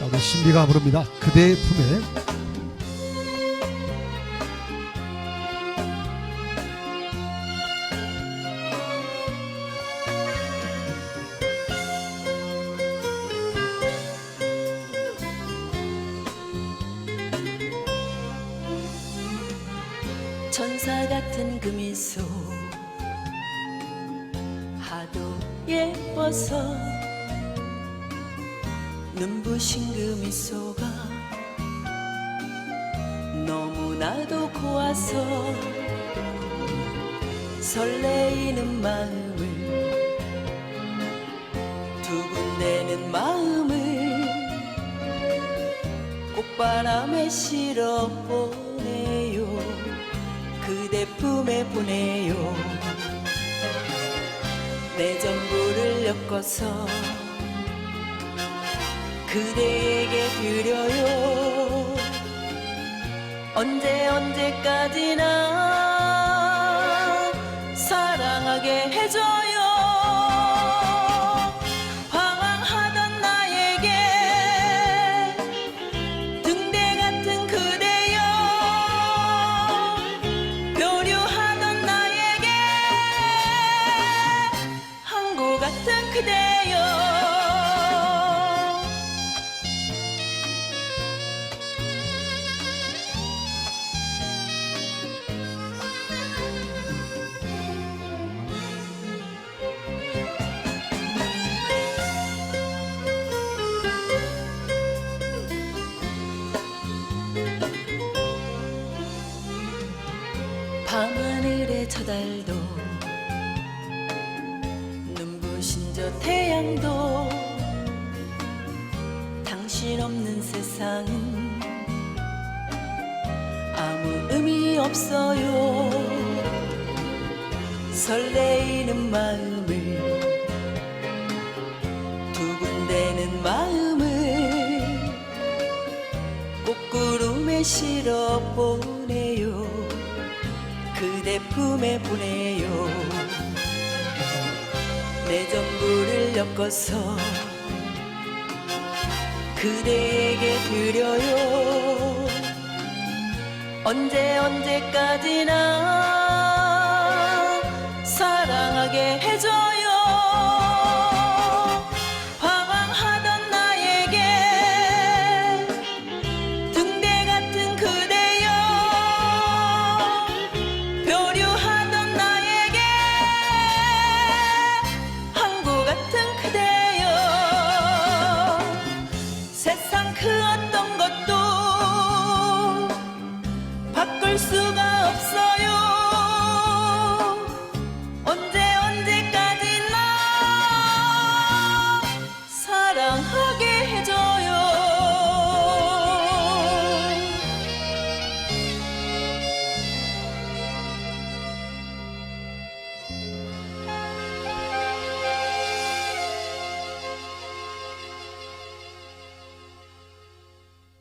자, 우리 신비가 부릅니다. 그대의 품에. 천사 같은 그 미소 하도 예뻐서 눈부신 그 미소가 너무나도 고와서 설레이는 마음을 두근대는 마음을 꽃바람에 실어 보내요. 그대 품에 보내요. 내 전부를 엮어서 그대에게 드려요. 언제 언제까지나 사랑하게 해줘요. 방황하던 나에게 등대 같은 그대여. 교류하던 나에게 항구 같은 그대여 밤하늘의 저 달도 눈부신 저 태양도 당신 없는 세상은 아무 의미 없어요. 설레이는 마음을 두근대는 마음을 꽃구름에 실어 보내요 그대 품에 보내요. 내 전부를 엮어서 그대에게 드려요. 언제 언제까지나 그 어떤 것도 바꿀 수가 없어요.